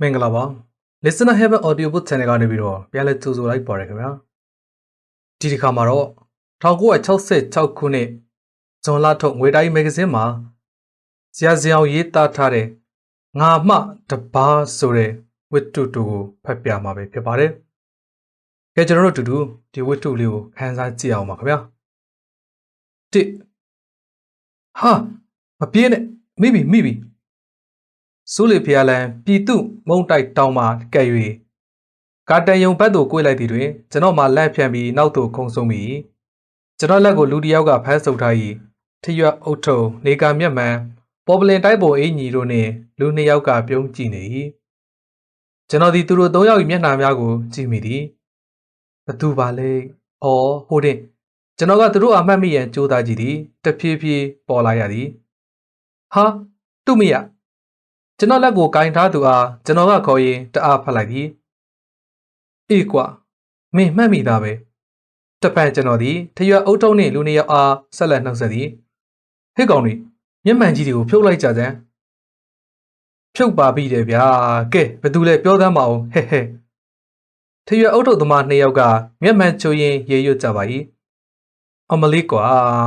မင်္ဂလာပါ Listener Heaven Audio Book Channel ကနေပြီးတော့ပြန်လည်ကြိုဆိုလိုက်ပါရခင်ဗျာဒီတစ်ခါမှာတော့1966ခုနှစ်ဇွန်လထုတ်ငွေတိုင်းမဂ္ဂဇင်းမှာဇာဇင်အောင်ရေးသားထားတဲ့ငါမှတပါးဆိုတဲ့ဝတ္ထုတူကိုဖတ်ပြမှာပဲဖြစ်ပါတယ်ကဲကျွန်တော်တို့အတူတူဒီဝတ္ထုလေးကိုခန်းစားကြည့်အောင်ပါခင်ဗျာတစ်ဟာမပြေးနဲ့မိပြီမိပြီ စိုးလီဖျားလန်ပြည်သူမုံတိုက်တောင်းမှကဲ့၍ကာတန်ယုံဘက်သို့ကိုယ်လိုက်သည်တွင်ကျွန်တော်မှလက်ဖြန့်ပြီးနောက်သို့ခုံဆုံးမိကျွန်တော်လက်ကိုလူတစ်ယောက်ကဖမ်းဆုပ်ထား၏ထရွက်အုတ်ထုံနေကာမျက်မှန်ပေါ်ပလင်တိုက်ပေါ်အင်ကြီးတို့နှင့်လူနှစ်ယောက်ကပြုံးကြည့်နေ၏ကျွန်တော်ဒီသူတို့သုံးယောက်၏မျက်နှာများကိုကြည့်မိသည်ဘသူပါလဲအော်ဟိုတင်ကျွန်တော်ကသူတို့အမှတ်မိရန်ကြိုးစားကြည့်သည်တဖြည်းဖြည်းပေါ်လာရသည်ဟာသူ့မိရ ကျွန်တော်လက်ကိုကင်ထားသူအားကျွန်တော်ကခေါ်ရင်တအားဖတ်လိုက်သည်အေးကွာမင်းမှတ်မိသားပဲတပန်ကျွန်တော်သည်ထရွက်အုတ်ထုံးနှင့်လူနှစ်ယောက်အားဆက်လက်နှုတ်ဆက်သည်ဟဲ့ကောင်တွေမျက်မှန်ကြီးတွေကိုဖြုတ်လိုက်ကြစမ်းဖြုတ်ပါပြီတယ်ဗျာကဲဘယ်သူလဲပြောသမ်းပါအောင်ဟဲ့ဟဲ့ထရွက်အုတ်ထုံသမားနှစ်ယောက်ကမျက်မှန်ချိုးရင်ရေရွတ်ကြပါ၏အမလေးကွာ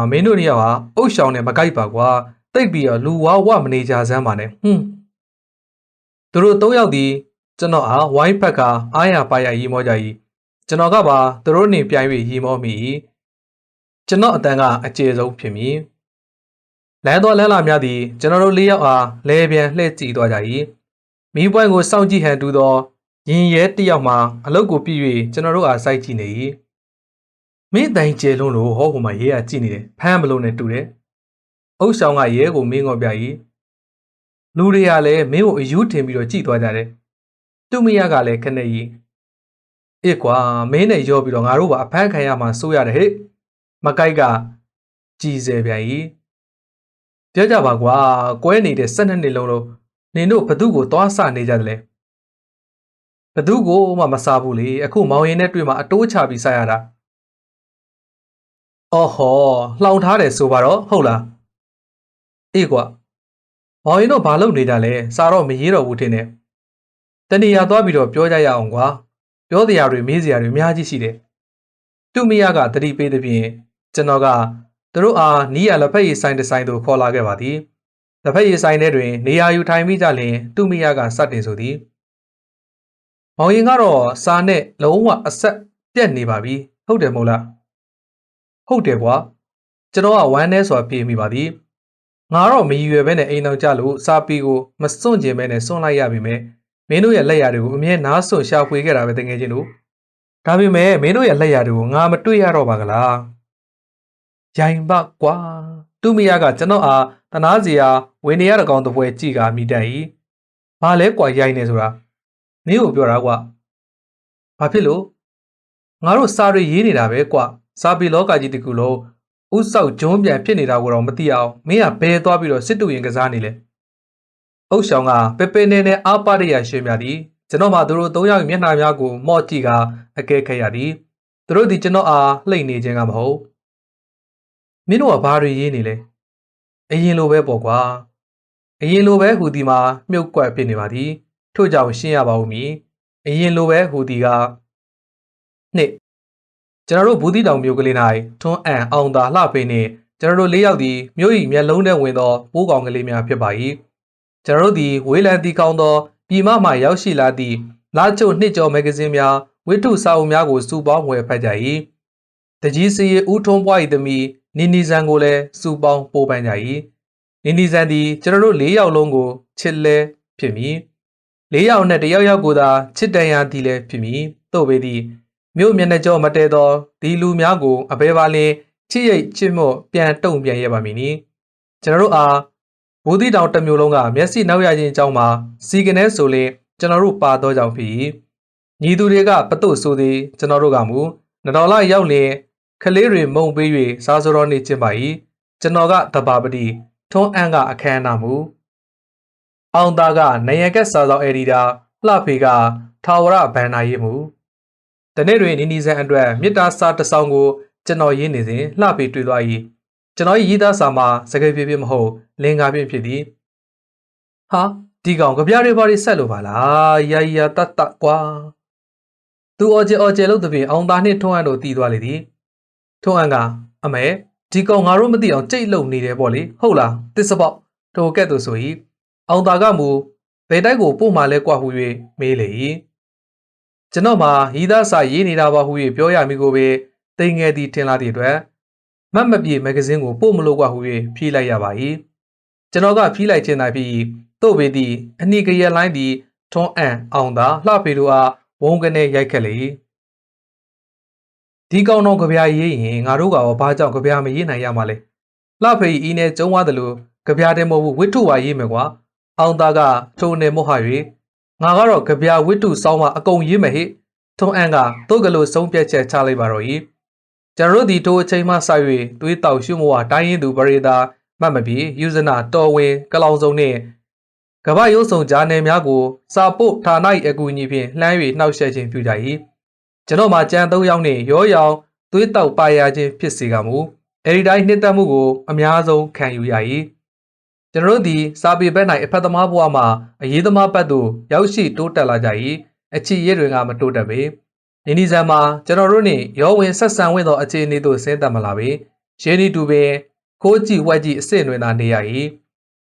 မင်းတို့နှစ်ယောက်ဟာအုတ်ရှောင်းနဲ့မကိုက်ပါကွာတိတ်ပြီးတော့လူဝါဝမနေကြစမ်းပါနဲ့ဟွန်း သူတို့သုံးယောက်ဒီကျွန်တော်အားဝိုင်းဖက်ကအားရပါရရီမောကြ၏ကျွန်တော်ကပါသူတို့နေပြိုင်၍ရီမောမိ၏ကျွန်တော်အတန်ကအကျေဆုံးဖြစ်မည်လမ်းတော်လမ်းလာများသည်ကျွန်တော်တို့လေးယောက်အားလဲပြန်လှည့်ကြည့်သွားကြ၏မိပွိုင်းကိုစောင့်ကြည့်ဟန်တူသောရင်ရဲတစ်ယောက်မှအလုတ်ကိုပြည့်၍ကျွန်တော်တို့အားစိုက်ကြည့်နေ၏မင်းတိုင်ကျဲလုံးလို့ဟောဟိုမှာရဲကကြည့်နေတယ်ဖမ်းမလို့နဲ့တူတယ်အုတ်ဆောင်ကရဲကိုမင်းငေါ်ပြ၏ လူတွေကလည်းမင်းကိုအယူထင်ပြီးတော့ကြည်သွားကြတယ်သူ့မရကလည်းခနဲ့ကြီးအေးကွာမင်းနဲ့ရောပြီးတော့ငါတို့ပါအဖမ်းခံရမှာစိုးရတယ်ဟဲ့မကိုက်ကကြည်စေပြန်ကြီးပြောကြပါကွာကွဲနေတဲ့၁၂နှစ်လုံးလုံးနင်တို့ဘသူ့ကိုသွားစနေကြတယ်လဲဘသူ့ကိုမှမစားဘူးလေအခုမောင်ရင်နဲ့တွေ့မှအတိုးချပြီးစားရတာအော်ဟောလှောင်ထားတယ်ဆိုပါတော့ဟုတ်လားအေးကွာ မောင်ရင်တော့ဘာလုပ်နေကြလဲစာတော့မရေးတော့ဘူးထင်တယ်တဏီယာသွားပြီးတော့ပြောကြရအောင်ကွာပြောတရားတွေမေးစရာတွေအများကြီးရှိတယ်သူ့မိယကတတိပေးသည်ဖြင့်ကျွန်တော်ကသူတို့အားနီးရလက်ဖက်ရည်ဆိုင်တစ်ဆိုင်သို့ခေါ်လာခဲ့ပါသည်လက်ဖက်ရည်ဆိုင်ထဲတွင်နေရာယူထိုင်ပြီးကြလျင်သူ့မိယကစတင်ဆိုသည်မောင်ရင်ကတော့စာနဲ့လုံးဝအဆက်ပြက်နေပါပြီဟုတ်တယ်မို့လားဟုတ်တယ်ကွာကျွန်တော်ကဝမ်းနေစွာပြေးမိပါသည် ငါတော့မရည်ရွယ်ပဲနဲ့အိမ်တော်ကြလို့စာပီကိုမစွန့်ကျင်ပဲနဲ့စွန့်လိုက်ရပြီမဲ့မင်းတို့ရဲ့လက်ရာတွေကိုအမြဲနားစွန့်ရှာဖွေခဲ့တာပဲတကယ်ချင်းတို့ဒါပေမဲ့မင်းတို့ရဲ့လက်ရာတွေကိုငါမတွေ့ရတော့ပါကလားရိုင်ပကွာသူ့မိယာကကျွန်တော်အားတနာစီယာဝင်းနေရတဲ့ကောင်တစ်ပွဲကြည့်ကမိတတ်၏ဘာလဲကွာရိုင်နေဆိုတာမင်းကိုပြောတာကွာဘာဖြစ်လို့ငါတို့စာတွေရေးနေတာပဲကွာစာပီလောကကြီးတကူလုံး ဥဆောက်ဂျုံးပြန်ဖြစ်နေတာကိုတော့မသိအောင်မင်းကဘဲသွားပြီးတော့စစ်တူရင်ကစားနေလေအုတ်ဆောင်ကပေပေနေနဲ့အားပါရရရွှေမြသည်ကျွန်တော်မှသူတို့သုံးယောက်မျက်နှာများကိုမော့ကြည့်ကအကဲခဲရသည်သူတို့ဒီကျွန်တော်အားလှိတ်နေခြင်းကမဟုတ်မင်းတို့ကဘာတွေရေးနေလဲအရင်လိုပဲပေါ့ကွာအရင်လိုပဲဟူဒီမှာမြုပ်ကွက်ဖြစ်နေပါသည်ထို့ကြောင့်ရှင်းရပါဦးမည်အရင်လိုပဲဟူဒီကနှစ် ကျွန်တော်တို့ဘူးသီးတောင်မြို့ကလေး၌ထွန်းအံအောင်သာလှပင်းနှင့်ကျွန်တော်တို့လေးယောက်သည်မြို့၏မျက်လုံးထဲဝင်သောပိုးကောင်ကလေးများဖြစ်ပါ၏ကျွန်တော်တို့သည်ဝေးလံတီကောင်းသောပြည်မမှရောက်ရှိလာသည့်လာချိုနှစ်ကျော်မဂ္ဂဇင်းများဝိတုစာအုပ်များကိုစုပေါင်းဝယ်ဖတ်ကြ၏တကြီးစီဦးထွန်းပွား၏သမီးနီနီဇန်ကိုလည်းစုပေါင်းပိုးပန်းကြ၏နီနီဇန်သည်ကျွန်တော်တို့၄ယောက်လုံးကိုချစ်လဲဖြစ်မည်၄ယောက်နဲ့တယောက်ယောက်ကိုသာချစ်တန်ရာသည်လည်းဖြစ်မည်သို့ပေသည် မြို့မျက်နှာကျောမတဲသောဒီလူများကိုအဘဲပါလင်းချစ်ရိတ်ချစ်မို့ပြန်တုံပြန်ရပါမည်နီကျွန်တော်တို့အားဘူတိတောင်တစ်မျိုးလုံးကမျက်စိနောက်ရခြင်းအကြောင်းမှာစီကနေဆိုလင်ကျွန်တော်တို့ပါတော့ကြောင့်ဖြစ်ညီသူတွေကပတုဆိုသည်ကျွန်တော်တို့ကမူနတော်လာရောက်လင်ခလေးတွေမုံပေး၍စားစောတော်နေခြင်းပါ၏ကျွန်တော်ကတဘာပတိထွန်းအန်းကအခမ်းအနားမူအောင်သားကနယကက်စာဆောင်အယ်ဒီတာလှဖေကထာဝရဘန်နာရေးမူ တနေ့တွင်နီနီဆန်အတွက်မေတ္တာစာတစ်စောင်ကိုကျွန်တော်ရေးနေစဉ်လှဖေတွေ့သွား၏ကျွန်တော်ရေးသားစာမှာစကားပြပြမဟုတ်လင်္ကာပြဖြစ်သည်ဟာဒီကောင်ကြပြတွေဘာတွေဆက်လို့ပါလားယာယာတတ်တကွာသူအော်ကျဲအော်ကျဲလို့တပင်အောင်သားနှင့်ထုံးအန်တို့တည်သွားလေသည်ထုံးအန်ကအမဲဒီကောင်ငါတို့မသိအောင်ကြိတ်လုံနေတယ်ပေါ့လေဟုတ်လားတစ္ဆပေါက်ထိုကဲ့သို့ဆို၏အောင်သားကမူဘယ်တိုက်ကိုပို့မှလဲကွာဟု၍မေးလေ၏ ကျွန်တော်မှာရီးသားစာရေးနေတာပါဟု၍ပြောရမည်ကိုပဲတိမ်ငယ်သည်ထင်လာသည့်အတွက်မတ်မပြေမဂ္ဂဇင်းကိုပို့မလို့ကွာဟု၍ဖြေးလိုက်ရပါ၏ကျွန်တော်ကဖြေးလိုက်ခြင်းသာဖြစ်၏တို့ပေသည်အနိကရလိုင်းသည်ထွန်းအံ့အောင်သာလှဖေတို့အားဝုန်းကနေရိုက်ခတ်လေ၏ဒီကောင်တော်ကြပြရေးရင်ငါတို့ကရောဘာကြောင့်ကြပြမရေးနိုင်ရမှာလဲလှဖေဤနဲ့ကျုံသွားတယ်လို့ကြပြတယ်မဟုတ်ဘူးဝိထုဝါရေးမယ်ကွာအောင်သားကထိုနေမောဟ၍ ငါကတော့ကြပြဝိထုစောင်းမအကုန်ရေးမယ်ဟိထွန်းအံ့ကတို့ကလေးဆုံးဖြတ်ချက်ချလိုက်ပါတော့၏ကျွန်တော်တို့ဒီထိုအချိန်မှစ၍သွေးတောက်ရှုမဝတိုင်းရင်သူပရိသာမတ်မပြေယူဇနာတော်ဝင်ကလောင်စုံနှင့်ကမ္ဘာရုပ်ဆောင်ဂျာနယ်များကိုစာပို့ဌာန၏အကူအညီဖြင့်လှမ်း၍နှောက်ယှက်ခြင်းပြုကြ၏ကျွန်တော်မှာကြံ၃ယောက်နှင့်ရောရောင်သွေးတောက်ပါရခြင်းဖြစ်စေကမူအဲဒီတိုင်းနှစ်သက်မှုကိုအများဆုံးခံယူရ၏ ကျွန်တော်တို့သည်စာပေဘက်၌အဖက်သမားဘဝမှာအရေးသမားဘက်သို့ရောက်ရှိတိုးတက်လာကြ၏အချီရစ်တွေကမတိုးတက်ပေနေနီဇန်မှာကျွန်တော်တို့နှင့်ရောဝင်ဆက်ဆံဝင်သောအခြေအနေသို့ဆင်းသက်မလာပေရှင်းဒီတူပင်ခိုးကြည့်ဝက်ကြည့်အစ်စ်တွင်သာနေရ၏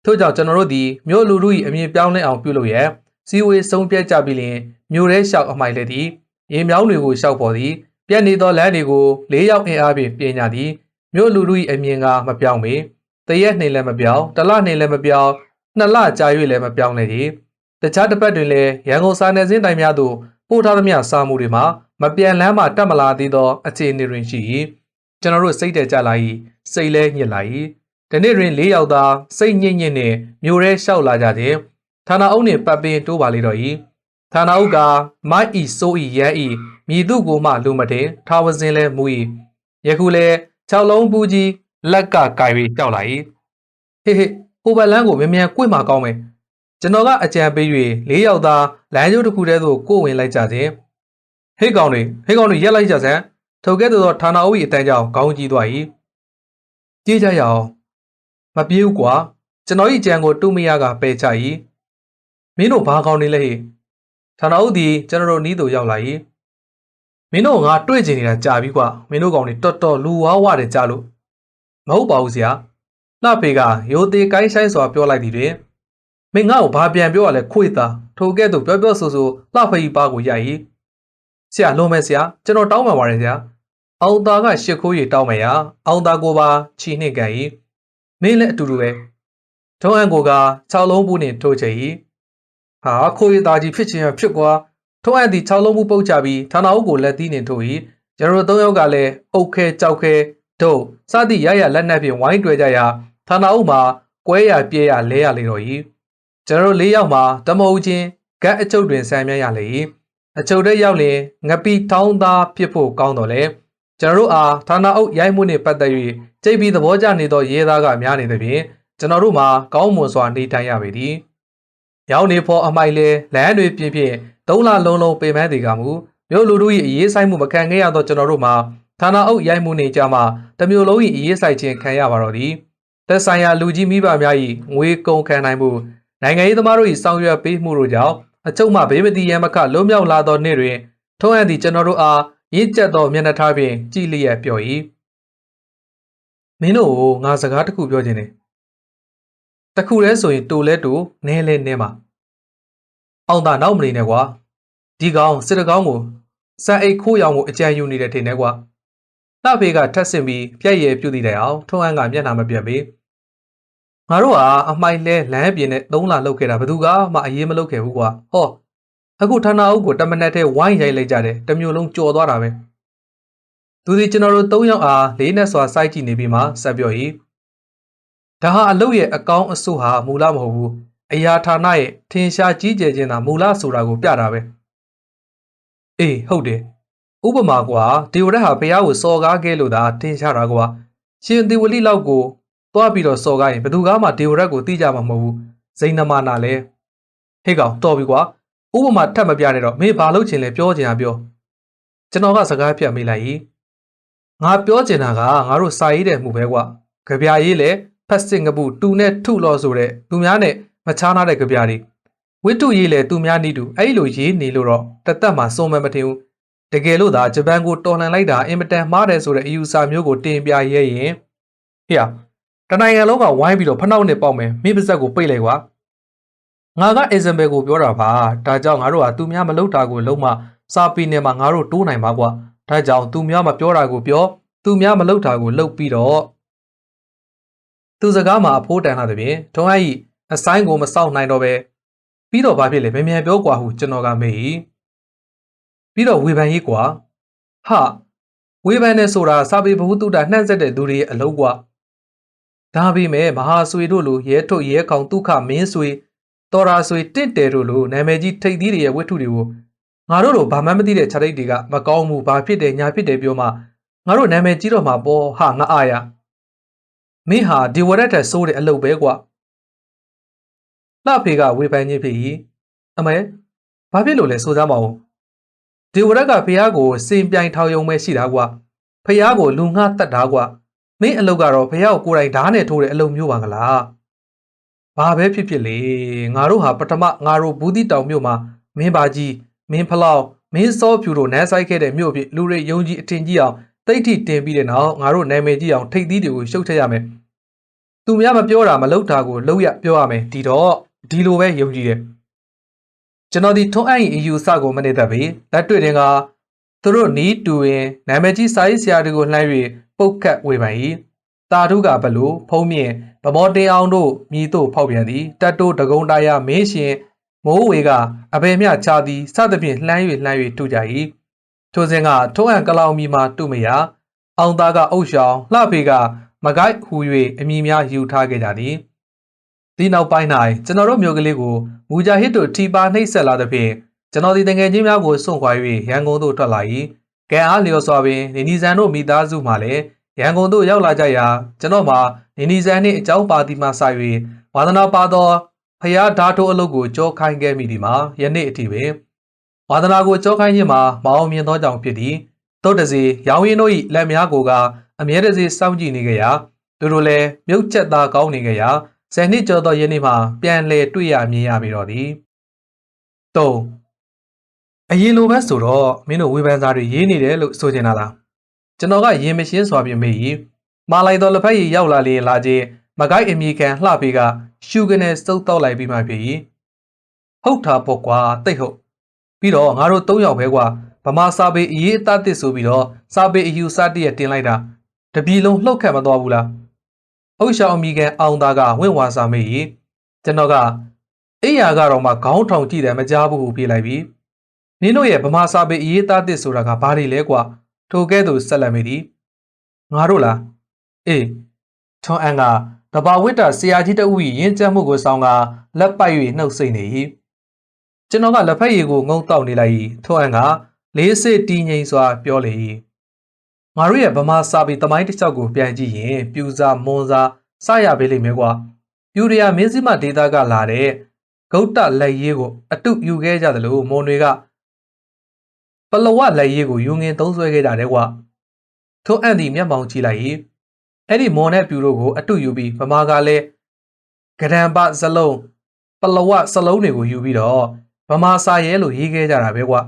ထို့ကြောင့်ကျွန်တော်တို့သည်မြို့လူလူ၏အမြင်ပြောင်းလဲအောင်ပြုလုပ်ရန်စီဝေးဆုံးဖြတ်ကြပြီးလျှင်မြို့ရဲလျှောက်အမိုက်လက်သည်ရေမြောင်းတွေကိုလျှောက်ပေါ်သည်ပြက်နေသောလမ်းတွေကိုလေးယောက်အင်အားဖြင့်ပြင်ညာသည်မြို့လူလူ၏အမြင်ကမပြောင်းပေ တရက်နှိမ်လည်းမပြောင်းတလနှိမ်လည်းမပြောင်းနှစ်လကြာ၍လည်းမပြောင်းလဲသည်တခြားတစ်ပတ်တွင်လည်းရန်ကုန်စာနယ်ဇင်းတိုင်များသို့ပို့ထားသမျှစာမှုတွေမှာမပြန်လန်းမှတက်မလာသေးသောအခြေအနေတွင်ရှိ၏ကျွန်တော်တို့စိတ်တကြလာ၏စိတ်လဲညစ်လာ၏ဒီနေ့တွင်၄ယောက်သာစိတ်ညစ်ညစ်နှင့်မြို့ရဲလျှောက်လာကြခြင်းဌာနအုပ်နှင့်ပတ်ပင်တိုးပါလေတော့၏ဌာနအုပ်ကမိုက်ဤစိုးဤရန်ဤမြည်သူကိုမှလူမတင်ထာဝစဉ်လဲမူ၏ယခုလဲ၆လုံးပူကြီး လက်ကကိုင်ပြီးကြောက်လာ၏ဟေးဟေးဟိုဘက်လန်းကိုမြန်မြန်ကွင့်မှာကောင်းမယ်ကျွန်တော်ကအကြံပေး၍၄ယောက်သာလမ်းကျိုးတစ်ခုတည်းသို့ကိုဝင်လိုက်ကြခြင်းဟေးကောင်တွေဟေးကောင်တွေရက်လိုက်ကြစမ်းထိုကဲ့သို့သောဌာနအုပ်၏အတန်းကြောင့်ခေါင်းကြီးသွား၏ကြေးကြရအောင်မပြေးဘူးကွာကျွန်တော်၏ကြံကိုတူမရကပယ်ချ၏မင်းတို့ဘာကောင်းနေလဲဟေ့ဌာနအုပ်သည်ကျွန်တော်တို့နီးသို့ရောက်လာ၏မင်းတို့ငါတွေ့ကျင်နေတာကြာပြီကွာမင်းတို့ကောင်တွေတော်တော်လူဝါဝတယ်ကြားလို့ မဟုတ်ပါဘူးဆရာလှဖေကရိုသေးကိုင်းဆိုင်စွာပြောလိုက်သည်တွင်မင်းငါ့ကိုဘာပြန်ပြောရလဲခွေသားထိုကဲ့သို့ပြောပြောဆိုဆိုလှဖေကြီးပါကိုရိုက်၏ဆရာလုံးမဲ့ဆရာကျွန်တော်တောင်းပန်ပါတယ်ဆရာအောင်သားကရှစ်ခိုးရီတောင်းမယ်ရအောင်သားကိုပါချီနှိတ်ကန်၏မင်းလည်းအတူတူပဲထုံးအန်ကိုက6လုံးဘူးနဲ့ထိုးချင်၏ဟာခိုးရီသားကြီးဖြစ်ချင်ရဖြစ်ကွာထုံးအန်သည်6လုံးဘူးပုတ်ချပြီးဌာနအုပ်ကိုလက်သီးနှင်ထိုး၏ကျွန်တော်တို့၃ယောက်ကလည်းအုတ်ခဲကြောက်ခဲဒု တ်စသည့်ရရလက်နက်ဖြင့်ဝိုင်းတွေ့ကြရာဌာနအုပ်မှာကွဲရပြဲရလဲရလေတော့၏ကျွန်တော်တို့၄ယောက်မှာတမဟုတ်ချင်းဂတ်အချုပ်တွင်ဆံမြရလေ၏အချုပ်ထဲရောက်လျင်ငပီထောင်းသားဖြစ်ဖို့ကောင်းတော်လဲကျွန်တော်တို့အားဌာနအုပ်ရိုက်မှုနှင့်ပတ်သက်၍ကြိတ်ပြီးသဘောကျနေသောရဲသားကများနေသဖြင့်ကျွန်တော်တို့မှာကောင်းမွန်စွာနေထိုင်ရပေသည်။ရောင်းနေဖို့အမိုက်လဲလမ်းတွေပြင်းပြင်းသုံးလလုံးလုံးပေမန်းသေးကမူမြို့လူတို့၏အရေးဆိုင်မှုမခံခဲ့ရသောကျွန်တော်တို့မှာ ဌာနအုပ်ရိုက်မှုနှင့်ကြမှာတမျိုးလုံး၏အရေးဆိုင်ခြင်းခံရပါတော့သည်။သက်ဆိုင်ရာလူကြီးမိဘများ၏ငွေကုန်ခံနိုင်မှုနိုင်ငံရေးသမားတို့၏ဆောင်ရွက်ပေးမှုတို့ကြောင့်အချုပ်မှဘေးမတိရန်မခလုံးမြောက်လာသောနေ့တွင်ထုံးအပ်သည့်ကျွန်တော်တို့အားရင့်ကျက်သောမျက်နှာထားဖြင့်ကြည်လျက်ပြော၏မင်းတို့ကိုငါစကားတစ်ခုပြောခြင်းတယ်တခုတည်းဆိုရင်တူလဲတူနဲလဲနဲမှာအောင်သာနောက်မနေနဲ့ကွာဒီကောင်စစ်တကောင်းကိုစံအိတ်ခိုးရောင်ကိုအကြံယူနေတဲ့ထင်တယ်ကွာ လှဖေးကထက်ဆင်ပြီးပြက်ရည်ပြုတ်တည်တယ်အောင်ထုံးအန်းကမျက်နှာမပြတ်ပေငါတို့ဟာအမိုက်လဲလမ်းပြင်နဲ့သုံးလာလောက်ခဲ့တာဘယ်သူကမှအရေးမလုပ်ခဲ့ဘူးကွာဟောအခုဌာနအုပ်ကိုတမနက်တည်းဝိုင်းရိုက်လိုက်ကြတယ်တမျိုးလုံးကြော်သွားတာပဲသူဒီကျွန်တော်တို့၃ယောက်အားလေးနဲ့စွာစိုက်ကြည့်နေပြီးမှဆက်ပြော၏ဒါဟာအလုတ်ရဲ့အကောင်းအဆိုးဟာမူလမဟုတ်ဘူးအရာဌာနရဲ့ထင်ရှားကြီးကျယ်ခြင်းသာမူလဆိုတာကိုပြတာပဲအေးဟုတ်တယ် ဥပမာကွာဒီဝရက်ဟာဘုရားကိုစော်ကားခဲ့လို့သာထင်ရှားတာကွာရှင်ဒီဝလိလောက်ကိုသွားပြီးတော့စော်ကားရင်ဘယ်သူမှဒီဝရက်ကိုသိကြမှာမဟုတ်ဘူးဇိန်နမာနာလဲဟေ့ကောင်တော်ပြီကွာဥပမာထပ်မပြနဲ့တော့မင်းဘာလုပ်ချင်လဲပြောချင်တာပြောကျွန်တော်ကစကားပြတ်မိလိုက်၏ငါပြောချင်တာကငါတို့စာရေးတဲ့မှုပဲကွာကြပြရေးလေဖက်စစ်ငပုတူနဲ့ထုလို့ဆိုတဲ့လူများနဲ့မချားနာတဲ့ကြပြတွေဝိတုရေးလေသူများနည်းတူအဲ့လိုရေးနေလို့တော့တသက်မှစုံမမတင်ဘူး တကယ်လို့သာဂျပန်ကိုတော်လှန်လိုက်တာအင်မတန်မှားတယ်ဆိုတဲ့အယူဆမျိုးကိုတင်ပြရဲရင်ဟေ့တနိုင်ငံလုံးကဝိုင်းပြီးတော့ဖနှောက်နဲ့ပေါက်မယ်မိပစက်ကိုပိတ်လိုက်ကွာငါကအက်ဇမ်ဘယ်ကိုပြောတာပါဒါကြောင့်ငါတို့ကသူများမလုပ်တာကိုလုံးမစာပေနဲ့မှငါတို့တိုးနိုင်ပါကွာဒါကြောင့်သူများမပြောတာကိုပြောသူများမလုပ်တာကိုလုပ်ပြီးတော့သူစကားမှာအဖိုးတန်လာတဲ့ပြင်ထုံးအိုက်အဆိုင်ကိုမစောင့်နိုင်တော့ပဲပြီးတော့ဘာဖြစ်လဲမမြန်ပြောကွာဟုကျွန်တော်ကမေး ပြီးတော့ဝေဖန်ရေးကွာဟာဝေဖန်နေဆိုတာစာပေဘဟုတုတနှံ့ဆက်တဲ့သူတွေရဲ့အလုပ်ကွာဒါပေမဲ့မဟာဆွေတို့လိုရဲထုတ်ရဲကောင်ဒုက္ခမင်းဆွေတော်ရာဆွေတင့်တယ်တို့လိုနာမည်ကြီးထိပ်သီးတွေရဲ့ဝတ္ထုတွေကိုငါတို့လိုဘာမှမသိတဲ့ခြားတိတ်တွေကမကောင်းဘူးဘာဖြစ်တယ်ညာဖြစ်တယ်ပြောမှငါတို့နာမည်ကြီးတော့မှာပေါ့ဟာငါအားရမင်းဟာဒီဝရက်တဲ့စိုးတဲ့အလုပ်ပဲကွာလှဖေကဝေဖန်ခြင်းဖြစ်၏အမဲဘာဖြစ်လို့လဲစိုးစမ်းပါဦး ဒီဝရက်ကဖះကိုစင်ပြိုင်ထောင်ယုံပဲရှိတာကွာဖះကိုလူငှတတ်တာကွာမင်းအလုပ်ကတော့ဖះကိုကိုယ်တိုင်ဓာတ်နဲ့ထိုးတဲ့အလုပ်မျိုးပါကလားဘာပဲဖြစ်ဖြစ်လေငါတို့ဟာပထမငါတို့ဘူးတိတောင်မြို့မှာမင်းပါကြီးမင်းဖလောက်မင်းစောဖြူတို့နန်းဆိုင်ခဲ့တဲ့မြို့ဖြစ်လူတွေယုံကြည်အထင်ကြီးအောင်တိတ်ထိတင်ပြီးတဲ့နောက်ငါတို့နာမည်ကြီးအောင်ထိတ်သီးတွေကိုရှုပ်ထည့်ရမယ်သူများမပြောတာမလုပ်တာကိုလုပ်ရပြောရမယ်ဒီတော့ဒီလိုပဲယုံကြည်တယ် ကျွန်တော်ဒီထုံးအိုင်အယူဆကိုမနေတတ်ပြီလက်တွေ့တင်ကသူတို့နီးတူရင်နာမည်ကြီးစာရေးဆရာတွေကိုလှမ်း၍ပုတ်ခတ်ဝေဖန်၏တာထုကဘလို့ဖုံးမြင့်ဗမောတင်အောင်တို့မြည်တို့ဖောက်ပြန်သည်တတ်တိုးတကုံတရာမင်းရှင်မိုးဝေကအဘယ်မျှချသည်စသဖြင့်လှမ်း၍လှမ်း၍တူကြ၏ထိုစဉ်ကထုံးအံကလောင်မီမှာတူမရအောင်သားကအုပ်ရှောင်းလှဖေကမကိုက်ဟူ၍အမိများယူထားခဲ့ကြသည် ဒီနောက်ပိုင်း၌ကျွန်တော်တို့မျိုးကလေးကိုမူဂျာဟစ်တို့ထီပါနှိပ်ဆက်လာသဖြင့်ကျွန်တော်ဒီတငယ်ချင်းများကိုစွန့်ခွာ၍ရန်ကုန်သို့ထွက်လာ၏ကဲအားလျော်စွာပင်နေနီဇန်တို့မိသားစုမှလည်းရန်ကုန်သို့ရောက်လာကြရာကျွန်တော်မှာနေနီဇန်နှင့်အကြောင်းပါတီမှစ၍ဝါသနာပါသောဖျားဓာတ်ထိုးအလုပ်ကိုကြောခိုင်းခဲ့မိသည်မှာယနေ့အထိပင်ဝါသနာကိုကြောခိုင်းခြင်းမှာမအောင်မြင်သောကြောင့်ဖြစ်သည်တို့တစီရောင်ရင်တို့၏လက်များကိုကအမြဲတစေစောင့်ကြည့်နေကြရာသူတို့လည်းမြုပ်ချက်သားကောင်းနေကြရာ ဆယ်နှစ်ကျော်သောယနေ့မှာပြန်လည်တွေ့ရမြင်ရပြီတော့သည်၃အရင်လိုပဲဆိုတော့မင်းတို့ဝေဖန်စာတွေရေးနေတယ်လို့ဆိုချင်တာလားကျွန်တော်ကရင်မရှင်းစွာပြင်မေး၏မာလိုက်တော်လက်ဖက်ရည်ရောက်လာလျင်လာခြင်းမကိုက်အမိခံလှပေးကရှူကနေစုပ်တော့လိုက်ပြီးမှဖြစ်၏ဟုတ်တာပေါ့ကွာတိတ်ဟုတ်ပြီးတော့ငါတို့၃ယောက်ပဲကွာဗမာစာပေအရေးအသားတစ်ဆိုပြီးတော့စာပေအယူစတည့်ရတင်လိုက်တာတပြီလုံးလှုပ်ခတ်မသွားဘူးလား အုတ်ရှောင်းအမိကန်အောင်သားကဝင့်ဝါစာမေး၏ကျွန်တော်ကအိယာကတော့မှခေါင်းထောင်ကြည့်တယ်မကြားဘူးဟုပြေးလိုက်ပြီနင်းတို့ရဲ့ဗမာစာပေအရေးသားတစ်ဆိုတာကဘာတွေလဲကွာထိုကဲ့သို့ဆက်လက်မိသည်ငါတို့လားအေးထွန်အန်ကတဘာဝိတ္တဆရာကြီးတဦး၏ယဉ်ကျက်မှုကိုဆောင်ကလက်ပိုက်၍နှုတ်ဆက်နေ၏ကျွန်တော်ကလက်ဖက်ရည်ကိုငုံတောက်နေလိုက်၏ထွန်အန်ကလေးစစ်တီးငိမ်စွာပြောလေ၏ ငါတို့ရဲ့ဗမာစာပေတမိုင်းတစ်ချောက်ကိုပြန်ကြည့်ရင်ပြူစာမွန်စာစရပေးလိမ့်မယ်ကွာပြူရယာမင်းစည်းမဒေတာကလာတဲ့ဂုတ်တလက်ရေးကိုအတုယူခဲ့ကြတယ်လို့မွန်တွေကပလဝလက်ရေးကိုယူငင်သုံးဆွဲခဲ့ကြတယ်ကွာထို့အန်ဒီမျက်မှောင်ကြည့်လိုက်၏အဲ့ဒီမွန်နဲ့ပြူတို့ကိုအတုယူပြီးဗမာကလည်းဂရံပဇလုံးပလဝစလုံးတွေကိုယူပြီးတော့ဗမာစာရဲလို့ရေးခဲ့ကြတာပဲကွာ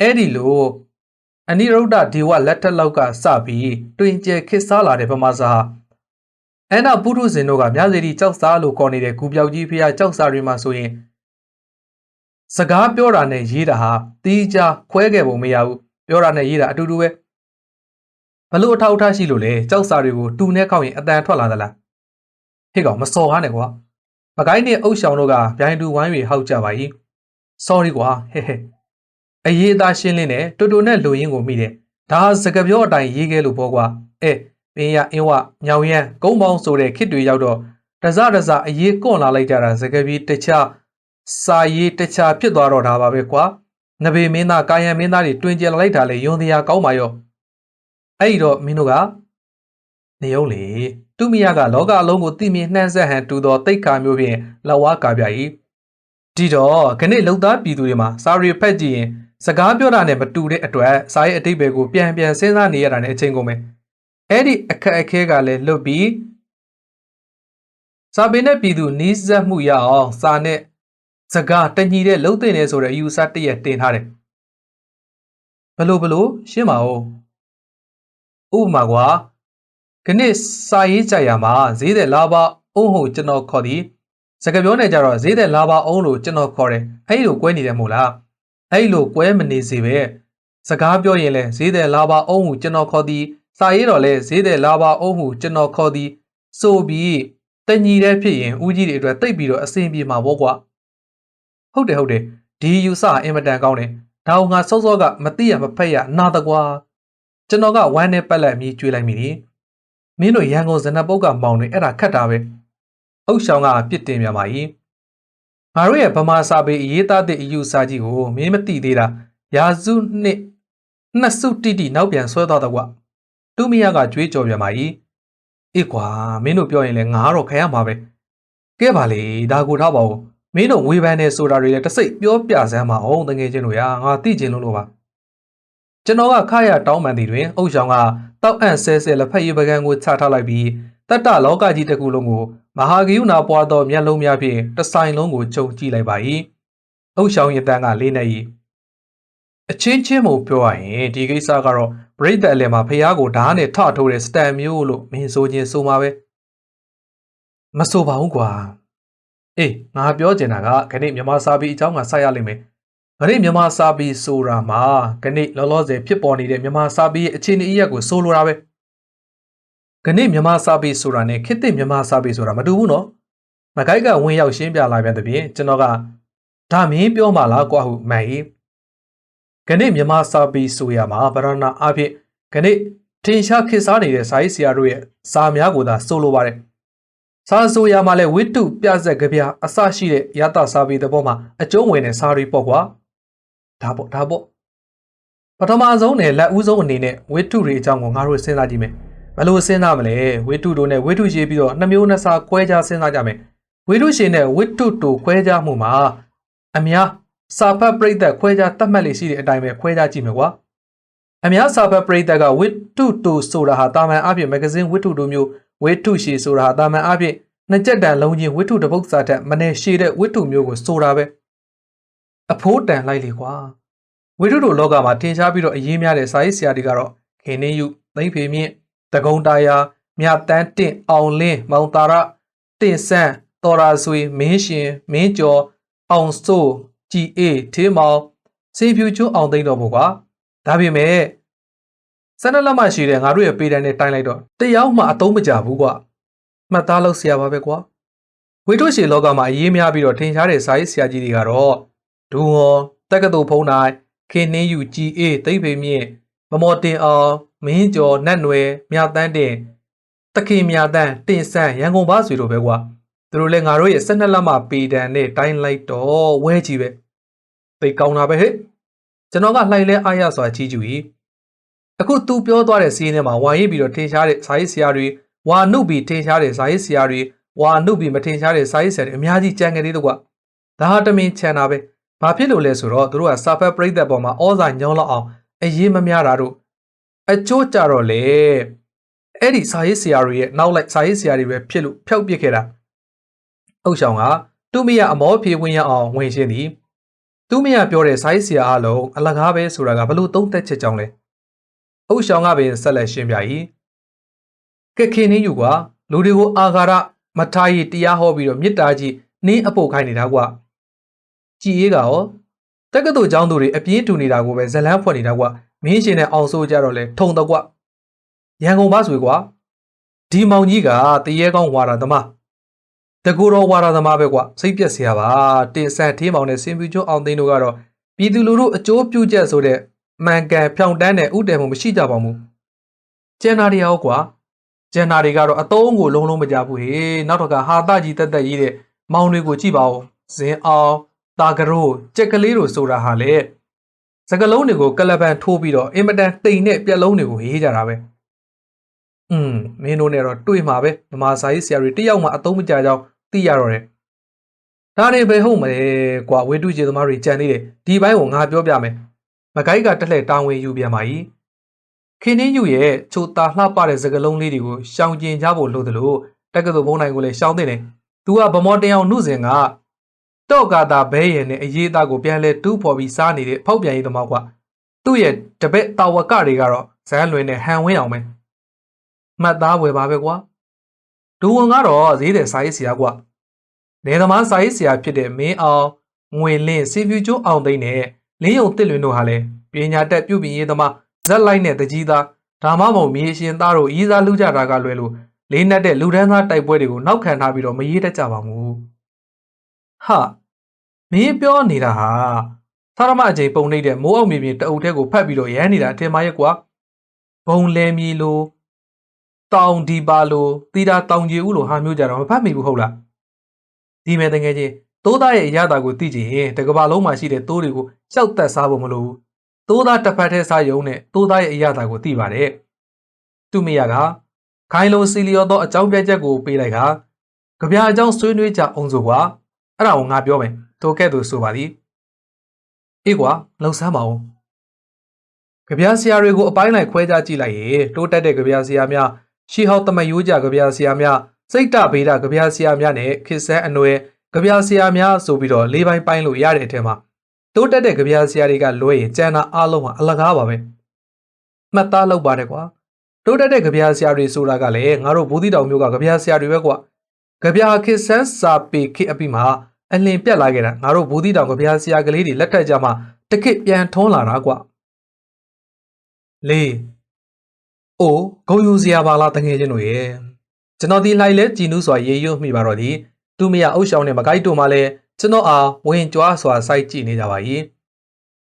အဲ့ဒီလို အနိရုဒ္ဓဒေဝလက်ထက်လောက်ကစပြီးတွင်ကျဲခစ်စားလာတဲ့ဗမာစာအဲ့နောက်ပုထုဇဉ်တို့ကမြစေတီကြောက်စားလို့ခေါ်နေတဲ့ဂူပြောက်ကြီးဖះကြောက်စားတွေမှာဆိုရင်စကားပြောတာနဲ့ရေးတာဟာတီးကြခွဲခဲ့ပုံမရဘူးပြောတာနဲ့ရေးတာအတူတူပဲဘလို့အထောက်အထားရှိလို့လဲကြောက်စားတွေကိုတူနဲ့ခောက်ရင်အတန်ထွက်လာသလားဟေ့ကောင်မစော်ကားနဲ့ကွာမကိုင်းနဲ့အုပ်ရှောင်တို့ကဗျိုင်းတူဝိုင်းတွေဟောက်ကြပါ ਈ sorry ကွာဟဲ့ဟဲ့ အရေးအသားရှင်းလင်းတယ်တူတူနဲ့လူရင်းကိုမိတယ်ဒါစကပြောအတိုင်းရေးခဲ့လို့ပေါ့ကွာအဲပင်ရအင်းဝညောင်ရမ်းကုန်းပေါင်းဆိုတဲ့ခစ်တွေရောက်တော့တစတစအရေးကွန့်လာလိုက်ကြတာစကပြေတခြားစာရေးတခြားဖြစ်သွားတော့တာပါပဲကွာနဘေမင်းသားကာယံမင်းသားတွေတွင်ကျလိုက်တာလေယွန်တရားကောင်းပါရောအဲ့ဒီတော့မင်းတို့ကနေုံလေသူမိယကလောကအလုံးကိုတိမြင်နှမ်းဆက်ဟန်တူသောတိတ်ခါမျိုးဖြင့်လက်ဝါးကာပြ၏ဒီတော့ခဏလုံသားပြည်သူတွေမှာစာရီဖက်ကြည့်ရင် စကားပြောတာနဲ့မတူတဲ့အတွက်စာရေးအတိတ်ပဲကိုပြန်ပြန်စဉ်းစားနေရတာနဲ့အချိန်ကုန်မယ်အဲ့ဒီအခက်အခဲကလည်းလွတ်ပြီးစာပေနဲ့ပြည်သူနီးစပ်မှုရအောင်စာနဲ့စကားတညီတဲ့လှုပ်သိနေဆိုတဲ့အယူဆတစ်ရက်တင်ထားတယ်ဘလို့ဘလို့ရှင်းပါဦးဥပမာကွာခဏစာရေးကြရမှာဈေးတဲ့လာပါအုံးဟုကျွန်တော်ခေါ်သည်စကားပြောနေကြတော့ဈေးတဲ့လာပါအုံးလို့ကျွန်တော်ခေါ်တယ်အဲ့လိုကွဲနေတယ်မို့လား အဲ့လိုကွဲမနေစေပဲစကားပြောရင်လဲဈေးတဲ့လာပါအုံးဟုကျွန်တော်ခေါ်သည်စာရေးတော့လဲဈေးတဲ့လာပါအုံးဟုကျွန်တော်ခေါ်သည်ဆိုပြီးတညီတဲ့ဖြစ်ရင်ဦးကြီးတွေအတွက်တိတ်ပြီးတော့အဆင်ပြေမှာပေါ့ကွာဟုတ်တယ်ဟုတ်တယ်ဒီယူဆအင်မတန်ကောင်းတယ်ဒါကငါစောစောကမသိရမဖက်ရနာတကွာကျွန်တော်ကဝမ်းနဲ့ပက်လက်အမြည်ကျွေးလိုက်မိတယ်မင်းတို့ရန်ကုန်ဇနပုတ်ကမောင်တွေအဲ့ဒါခတ်တာပဲအုတ်ဆောင်ကပြစ်တင်ပြပါ ਈ ငါတို့ရဲ့ဗမာစာပေအရေးသားတဲ့အယူဆကြီးကိုမင်းမသိသေးတာရာစုနှစ်နှစ်စုတိတိနောက်ပြန်ဆွဲသွားတော့ကွာတူမီယာကကြွေးကြော်ပြန်ပါ ਈ အေးကွာမင်းတို့ပြောရင်လည်းငါတော့ခံရမှာပဲကဲပါလေဒါကိုထားပါဦးမင်းတို့ဝေဖန်နေဆိုတာတွေလည်းတစ်စိတ်ပြောပြစမ်းပါအောင်တကယ်ချင်းတို့ရာငါသိချင်လို့လို့ပါကျွန်တော်ကခရတောင်းပန်သည်တွင်အုတ်ဆောင်ကတောက်အန့်ဆဲဆဲလက်ဖက်ရည်ပကံကိုချထားလိုက်ပြီး တတ္တလောကကြီးတစ်ခုလုံးကိုမဟာဂယုဏပွားသောမျက်လုံးများဖြင့်တဆိုင်လုံးကိုခြုံကြည့်လိုက်ပါ၏အုတ်ဆောင်ရတန်းကလေးနေ၏အချင်းချင်းမို့ပြောရရင်ဒီကိစ္စကတော့ပရိသတ်အလယ်မှာဖះကိုဓာတ်နဲ့ထထိုးတဲ့စတန်မျိုးလို့မင်းဆိုချင်းဆိုမှာပဲမဆိုပါဘူးကွာအေးငါပြောချင်တာကခဏမြန်မာစာပေအကြောင်းကဆက်ရလိမ့်မယ်ခဏမြန်မာစာပေဆိုတာမှာခဏလောလောဆယ်ဖြစ်ပေါ်နေတဲ့မြန်မာစာပေရဲ့အခြေအနေအရက်ကိုဆိုလိုတာပဲ ခဏမြန်မာစာပေဆိုတာနဲ့ခေတ်သစ်မြန်မာစာပေဆိုတာမတူဘူးနော်မကိုက်ကဝင်ရောက်ရှင်းပြလာပြန်တဲ့ပြင်ကျွန်တော်ကဒါမင်းပြောမှလားကွာဟုမှန်၏ခဏမြန်မာစာပေဆိုရမှာဗရဏအဖြစ်ခဏထင်ရှားခေတ်စားနေတဲ့စာရေးဆရာတို့ရဲ့စာများကိုသာဆိုလိုပါတယ်စာဆိုရမှာလဲဝိတုပြဆက်ကြပြအစရှိတဲ့ရတစာပေသဘောမှာအကျုံးဝင်တဲ့စာတွေပေါ့ကွာဒါပေါ့ဒါပေါ့ပထမဆုံးနဲ့လက်ဦးဆုံးအနေနဲ့ဝိတုတွေအကြောင်းကိုငါတို့စဉ်းစားကြည့်မယ် ဘယ်လိုစဉ်းစားမလဲဝိတုတို့နဲ့ဝိတုရှိပြီးတော့နှစ်မျိုးနှစ်စားခွဲခြားစဉ်းစားကြမယ်ဝိတုရှင်နဲ့ဝိတုတို့ခွဲခြားမှုမှာအများစာဖတ်ပရိသတ်ခွဲခြားတတ်မှတ်လေးရှိတဲ့အတိုင်းပဲခွဲခြားကြည့်မယ်ကွာအများစာဖတ်ပရိသတ်ကဝိတုတို့ဆိုတာဟာတာမန်အဖြစ်မဂ္ဂဇင်းဝိတုတို့မျိုးဝိတုရှိဆိုတာဟာတာမန်အဖြစ်နှစ်ကြက်တန်လုံးချင်းဝိထုတပုတ်စာတက်မနေရှည်တဲ့ဝိထုမျိုးကိုဆိုတာပဲအဖိုးတန်လိုက်လေကွာဝိထုတို့လောကမှာထင်ရှားပြီးတော့အရေးများတဲ့စာရေးဆရာတွေကတော့ခေနေယုသိမ့်ဖေမြင့် တကုံတာယာမြတန်းတင့်အောင်လင်းမောင်တာရတင့်ဆန်းတော်ရာဆွေမင်းရှင်မင်းကျော်အောင်စိုးကြည်အေးထေးမောင်စေဖြူကျွန်းအောင်သိမ့်တော်မူကွာဒါပေမဲ့စနလက်မရှိတဲ့ငါတို့ရဲ့ပေတံနဲ့တိုင်းလိုက်တော့တယောက်မှအသုံးမကျဘူးကွာမှတ်သားလုပ်ဆရာပါပဲကွာဝိတုရှေလောကမှာအရေးများပြီးတော့ထင်ရှားတဲ့စာရေးဆရာကြီးတွေကတော့ဒူဟောတက္ကသိုလ်ဖုံးနိုင်ခင်နှင်းယူကြည်အေးသိမ့်ဖေမြင့်မမော်တင်အောင်မင်းကျော်နတ်နွယ်မြတန်းတင်တခင်မြတန်းတင်ဆန်းရန်ကုန်ပါဆွေတို့ပဲကွာသူတို့လည်းငါတို့ရဲ့၁၂လမှပေတံနဲ့တိုင်းလိုက်တော့ဝဲကြည့်ပဲသိကောင်းတာပဲဟဲ့ကျွန်တော်ကလှိုင်လဲအားရစွာကြီးကျူ၏အခု तू ပြောသွားတဲ့စီးရင်ထဲမှာဝါရင်ပြီးတော့ထင်ရှားတဲ့စာရေးဆရာတွေဝါနုဘီထင်ရှားတဲ့ဇာရေးဆရာတွေဝါနုဘီမထင်ရှားတဲ့ဇာရေးဆရာတွေအများကြီးကြံခဲ့သေးတော့ကွာဒါဟာတမင်ချန်တာပဲဘာဖြစ်လို့လဲဆိုတော့သူတို့ကစာဖတ်ပရိသတ်ပေါ်မှာဩဇာညောင်းလောက်အောင်အရေးမများတာတို့ အကျိုးကြတော့လေအဲ့ဒီစာရေးဆရာတွေရဲ့နောက်လိုက်စာရေးဆရာတွေပဲဖြစ်လို့ဖျောက်ပစ်ခဲ့တာအုတ်ဆောင်ကသူမရအမောဖြေဝင်ရအောင်ဝင်ရှင်းသည်သူမရပြောတဲ့စာရေးဆရာအလုံးအလကားပဲဆိုတာကဘလို့သုံးသက်ချက်ကြောင်းလဲအုတ်ဆောင်ကပင်ဆက်လက်ရှင်းပြ၏ကက်ခင်နေယူကွာလူတွေကိုအာဃာရမထားရတရားဟောပြီးတော့မေတ္တာကြီးနင်းအပုတ်ခိုင်းနေတာကွာကြည်အေးကရောတက္ကသိုလ်ကျောင်းသူတွေအပြင်းထူနေတာကိုပဲဇလန်းဖွက်နေတာကွာ မင်းရှင်နဲ့အောင်ဆိုးကြတော့လဲထုံတော့ကွာရန်ကုန်ပါဆွေကွာဒီမောင်ကြီးကတရေကောင်းဝါရသမားတကူတော်ဝါရသမားပဲကွာစိတ်ပြက်စရာပါတင်ဆန်ထေးမောင်နဲ့စင်ပြူကျွန်းအောင်သိန်းတို့ကတော့ပြည်သူလူထုအကျိုးပြုချက်ဆိုတဲ့မှန်ကန်ဖြောင်တန်းတဲ့ဥတည်မှုမရှိကြပါဘူးကျန်နာတွေရောကွာကျန်နာတွေကတော့အတုံးကိုလုံးလုံးမကြဘူးဟေးနောက်တော့ကဟာတကြီးတက်တက်ရေးတဲ့မောင်တွေကိုကြည့်ပါဦးဇင်အောင်တာကရိုးကြက်ကလေးတို့ဆိုတာဟာလေ စကလုံးတွေကိုကလပန်ထိုးပြီးတော့အင်မတန်တိမ်တဲ့ပြက်လုံးတွေကိုရေးကြတာပဲอืมမင်းတို့နဲ့တော့တွေ့မှာပဲမမစာရေးဆရာတွေတယောက်မှအတုံးမကြကြောင်းသိရတော့တယ်ဒါနေပဲဟုတ်မလဲကွာဝေတုကျေသမားတွေကြံသေးတယ်ဒီဘိုင်းကိုငါပြောပြမယ်မကိုက်ကတက်လှဲ့တောင်းဝင်ယူပြန်ပါ ਈ ခင်င်းယူရဲ့ချိုတာလှပတဲ့စကလုံးလေးတွေကိုရှောင်ကျင်ကြဖို့လိုသလိုတက္ကသိုလ်ဘုံနိုင်ကိုလည်းရှောင်တဲ့တယ်။ "तू ကဗမော်တင်အောင်နှုတ်စဉ်က တော့ကာတာဘဲရည်နဲ့အရေးသားကိုပြန်လဲတူးဖော်ပြီးစားနေတဲ့ဖောက်ပြန်ရေးသမားကွာသူ့ရဲ့တပည့်တာဝကတွေကတော့ဇန်လွင်နဲ့ဟန်ဝင်းအောင်ပဲမှတ်သားဝယ်ပါပဲကွာဒူဝန်ကတော့ဈေးတဲ့စာရေးဆရာကွာနေသမားစာရေးဆရာဖြစ်တဲ့မင်းအောင်ငွေလင်းစီဖြူကျိုးအောင်သိန်းနဲ့လင်းယုံတစ်လွင်တို့ဟာလည်းပညာတတ်ပြုပြင်ရေးသမားဇက်လိုက်နဲ့တကြီးသားဒါမှမဟုတ်မြေရှင်သားတို့ဤစားလူကြတာကလွယ်လို့လေးနက်တဲ့လူဒန်းသားတိုက်ပွဲတွေကိုနောက်ခံထားပြီးတော့မရေးတတ်ကြပါဘူး ဟာမင်းပြောနေတာဟာသာရမအချိန်ပုံနေတဲ့မိုးအောင်မြေပြင်တအုပ်ထဲကိုဖတ်ပြီးတော့ရမ်းနေတာအထင်မှာရဲ့ကွာဘုံလဲမီလိုတောင်ဒီပါလိုတီတာတောင်ကြီးဦးလိုဟာမျိုးကြတော့မဖတ်မိဘူးဟုတ်လားဒီမဲ့တကယ်ချင်းသိုးသားရဲ့အရသာကိုသိချင်ရင်တကဘာလုံးမှာရှိတဲ့သိုးတွေကိုရှောက်သက်စားဖို့မလိုဘူးသိုးသားတစ်ဖက်ထဲစားယုံနဲ့သိုးသားရဲ့အရသာကိုသိပါတယ်သူမရကခိုင်လိုစီလီယောသောအကြောင်းပြချက်ကိုပေးလိုက်ကကြပြအကြောင်းဆွေးနွေးကြအောင်ဆိုကွာ အဲ့ဒါကိုငါပြောမယ်တိုကဲ့သူဆိုပါသည်အေးကွာလှုပ်ဆမ်းပါဦးကြပြဆရာတွေကိုအပိုင်းလိုက်ခွဲခြားကြည့်လိုက်ရင်တိုးတက်တဲ့ကြပြဆရာများရှီဟောက်တမယိုးကြကြပြဆရာများစိတ်တဗေဒကြပြဆရာများနဲ့ခေဆဲအနွယ်ကြပြဆရာများဆိုပြီးတော့လေးပိုင်းပိုင်းလို့ရတဲ့အထက်မှာတိုးတက်တဲ့ကြပြဆရာတွေကလွဲရင်ကျန်တာအလုံးဟာအလကားပါပဲမှတ်သားလုပ်ပါတယ်ကွာတိုးတက်တဲ့ကြပြဆရာတွေဆိုတာကလည်းငါတို့ဘူးတိတောင်မျိုးကကြပြဆရာတွေပဲကွာ ကြပြခေဆန်းစာပေခေအပိမှာအလင်ပြက်လာခဲ့တာငါတို့ဘူးတိတောင်ကြပြဆရာကလေးတွေလက်ထက်ကြမှာတခစ်ပြန်ထွန်းလာတာကွာလေးအိုဂုံယူစရာပါလားတငယ်ချင်းတို့ရဲ့ကျွန်တော်ဒီလိုက်လဲကြည်နူးစွာရေရွတ်မိပါတော့ဒီသူမရအုပ်ရှောင်းနဲ့မကိုက်တို့မှလည်းကျွန်တော်အားဝင်ကြွားစွာစိုက်ကြည့်နေကြပါ ਈ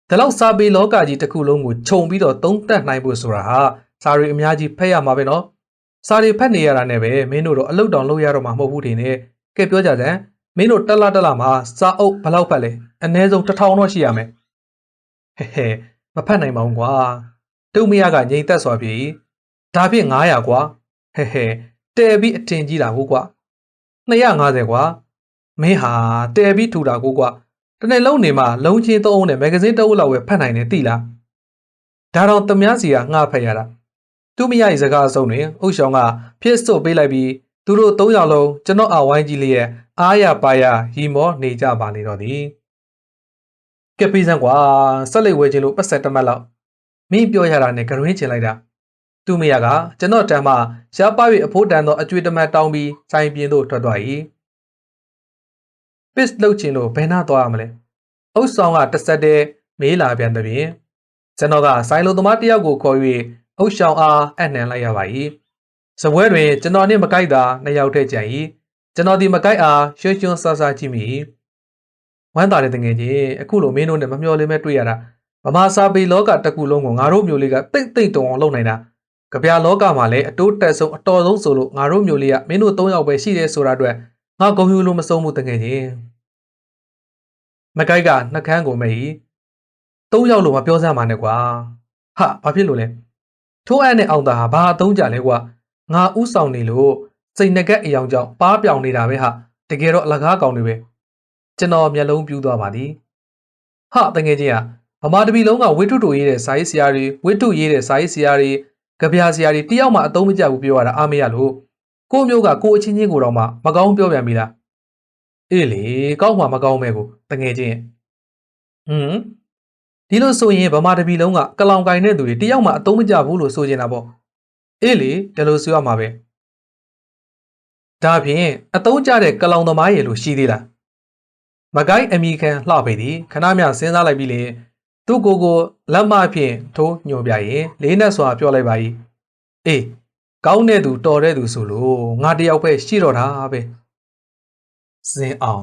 ဒါလောက်စာပေလောကကြီးတစ်ခုလုံးကိုခြုံပြီးတော့သုံးသပ်နိုင်ဖို့ဆိုတာဟာစာရီအများကြီးဖတ်ရမှာပဲနော် စာရီဖတ်နေရတာနဲ့ပဲမင်းတို့တော့အလုတ်တောင်လုပ်ရတော့မှာမဟုတ်ဘူးထင်တယ်ကဲပြောကြစမ်းမင်းတို့တက်လာတက်လာမှာစာအုပ်ဘယ်လောက်ဖတ်လဲအနည်းဆုံးတစ်ထောင်တော့ရှိရမယ်ဟဲဟဲမဖတ်နိုင်ပါဘူးကွာတုံမရကငြိမ်သက်စွာပြီဒါဖြင့်900ကွာဟဲဟဲတဲပြီးအထင်ကြီးတာဟုတ်ကွာ250ကွာမင်းဟာတဲပြီးထူတာကိုကွာတနေ့လုံးနေမှာလုံးချင်းသုံးအောင်နဲ့မဂ္ဂဇင်းတစ်အုပ်လောက်ပဲဖတ်နိုင်တယ်သိလားဒါတော့တမန်းစီကငှဖတ်ရတာ သူမရရဲ့စကားအစုံတွင်အုတ်ရှောင်းကဖြစ်စွတ်ပေးလိုက်ပြီးသူတို့၃ယောက်လုံးကျွန်တော်အဝိုင်းကြီးလေးရဲ့အားရပါရရီမောနေကြပါလေတော့သည်ကဲပေးစမ်းကွာဆက်လက်ဝဲခြင်းလို့ပတ်ဆက်တမတ်လောက်မင်းပြောရတာနဲ့ကရွင်းချင်လိုက်တာသူမရကကျွန်တော်တမ်းမှရှားပါ၍အဖိုးတန်သောအကျွေးတမတ်တောင်းပြီးဆိုင်ပြင်းသို့ထွက်သွား၏ပစ်လုတ်ချင်လို့ဘယ်နှသွားရမလဲအုပ်ဆောင်ကတဆက်တည်းမေးလာပြန်တဲ့ပြင်ကျွန်တော်ကဆိုင်လိုသမားတယောက်ကိုခေါ်၍ အုပ်ဆောင်အားအနှံလိုက်ရပါ၏စပွဲတွင်ကျွန်တော်နှင့်မကိုက်တာနှစ်ယောက်တည်းကြံ၏ကျွန်တော်ဒီမကိုက်အားရွှွှွှဆဆကြည့်မိဝမ်းသာတဲ့တငယ်ချင်းအခုလိုမင်းတို့နဲ့မမျှော်လင့်မဲ့တွေ့ရတာဗမာစာပေလောကတစ်ခုလုံးကိုငါတို့မျိုးလေးကတိတ်တိတ်တုံအောင်လုပ်နိုင်တာကြပြလောကမှာလည်းအတိုးတက်ဆုံးအတော်ဆုံးဆိုလို့ငါတို့မျိုးလေးကမင်းတို့၃ယောက်ပဲရှိတယ်ဆိုတာအတွက်ငါဂုံယူလို့မဆုံးဘူးတကယ်ချင်းမကိုက်ကနှကန်းကိုမေးသုံးယောက်လို့မပြောစမ်းပါနဲ့ကွာဟာဘာဖြစ်လို့လဲ ထိုးအပ်နဲ့အောင်တာဟာဘာအသုံးကြလဲကွာငါဥဆောင်နေလို့စိတ်ငကက်အယောင်ကြောင့်ပါးပြောင်နေတာပဲဟာတကယ်တော့အလကားကောင်းနေပဲကျွန်တော်မျက်လုံးပြူးသွားပါသည်ဟာတကယ်ချင်းကဗမာတပီလုံးကဝိထုတူရေးတဲ့စာရေးဆရာတွေဝိထုရေးတဲ့စာရေးဆရာတွေကြပြဆရာတွေတယောက်မှအသုံးမကျဘူးပြောရတာအားမရလို့ကိုမျိုးကကိုအချင်းချင်းကိုတော့မှမကောင်းပြောပြန်ပြီလားအေးလေကောက်မှမကောင်းမဲကိုတငယ်ချင်းဟွန်း ဒီလိုဆိုရင်ဗမာတပီလုံးကကလောင်ကင်တဲ့သူတွေတယောက်မှအသုံးမကျဘူးလို့ဆိုချင်တာပေါ့အေးလေဒါလို့ဆိုရမှာပဲဒါဖြင့်အသုံးကျတဲ့ကလောင်သမားရေလို့ရှိသေးလားမကိုင်းအမိခံလှပေသည်ခဏမြစဉ်းစားလိုက်ပြီးလေသူ့ကိုယ်ကိုလက်မဖြင့်ထိုးညွှန်ပြရင်လေးနဲ့စွာပြောလိုက်ပါ၏အေးကောင်းတဲ့သူတော်တဲ့သူဆိုလို့ငါတယောက်ပဲရှိတော့တာပဲဇင်အောင်